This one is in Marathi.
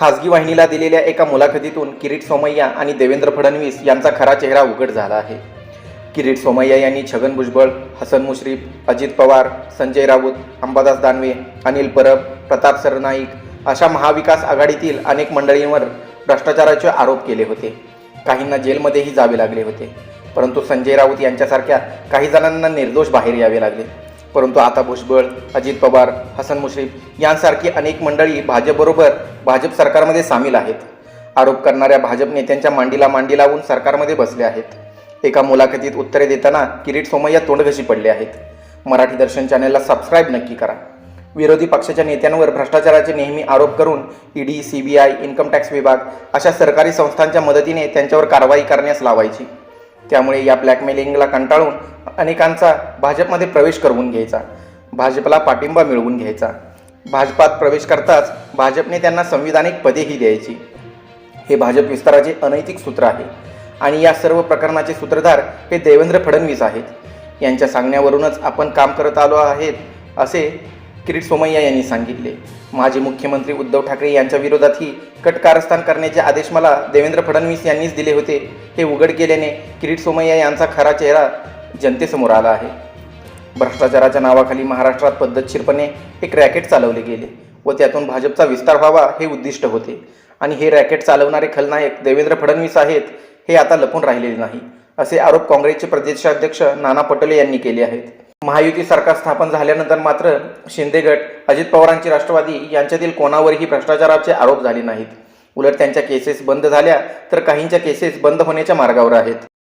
खासगी वाहिनीला दिलेल्या एका मुलाखतीतून किरीट सोमय्या आणि देवेंद्र फडणवीस यांचा खरा चेहरा उघड झाला आहे. किरीट सोमय्या यांनी छगन भुजबळ हसन मुश्रीफ अजित पवार संजय राऊत अंबादास दानवे अनिल परब प्रताप सरनाईक अशा महाविकास आघाडीतील अनेक मंडळींवर भ्रष्टाचाराचे आरोप केले होते. काहींना जेलमध्येही जावे लागले होते. परंतु संजय राऊत यांच्यासारख्या काही जणांना निर्दोष बाहेर यावे लागले. परंतु आता भुजबळ अजित पवार हसन मुश्रीफ यांसारखी अनेक मंडळी भाजपबरोबर भाजप सरकारमध्ये सामील आहेत. आरोप करणाऱ्या भाजप नेत्यांच्या मांडीला मांडी लावून सरकारमध्ये बसले आहेत. एका मुलाखतीत उत्तरे देताना किरीट सोमय्या तोंडघशी पडले आहेत. मराठी दर्शन चॅनलला सबस्क्राईब नक्की करा. विरोधी पक्षाच्या नेत्यांवर भ्रष्टाचाराचे नेहमी आरोप करून ईडी सीबीआय इन्कम टॅक्स विभाग अशा सरकारी संस्थांच्या मदतीने त्यांच्यावर कारवाई करण्यास लावायची. त्यामुळे या ब्लॅकमेलिंगला कंटाळून अनेकांचा भाजपमध्ये प्रवेश करवून घ्यायचा. भाजपला पाठिंबा मिळवून घ्यायचा. भाजपात प्रवेश करताच भाजपने त्यांना संविधानिक पदेही द्यायची. हे भाजप विस्ताराचे अनैतिक सूत्र आहे. आणि या सर्व प्रकरणाचे सूत्रधार हे देवेंद्र फडणवीस आहेत. यांच्या सांगण्यावरूनच आपण काम करत आलो आहेत असे किरीट सोमय्या यांनी सांगितले. माजी मुख्यमंत्री उद्धव ठाकरे यांच्या विरोधातही कट कारस्थान करण्याचे आदेश मला देवेंद्र फडणवीस यांनीच दिले होते हे उघड केल्याने किरीट सोमय्या यांचा खरा चेहरा जनतेसमोर आला आहे. भ्रष्टाचाराच्या नावाखाली महाराष्ट्रात पद्धतशीरपणे एक रॅकेट चालवले गेले व त्यातून भाजपचा विस्तार व्हावा हे उद्दिष्ट होते. आणि हे रॅकेट चालवणारे खलनायक देवेंद्र फडणवीस आहेत हे आता लपून राहिलेले नाही असे आरोप काँग्रेसचे प्रदेशाध्यक्ष नाना पटोले यांनी केले आहेत. महायुती सरकार स्थापन झाल्यानंतर मात्र शिंदे गट अजित पवारांची राष्ट्रवादी यांच्यातील कोणावरही भ्रष्टाचाराचे आरोप झाले नाहीत. उलट त्यांच्या केसेस बंद झाल्या तर काहींच्या केसेस बंद होण्याच्या मार्गावर आहेत.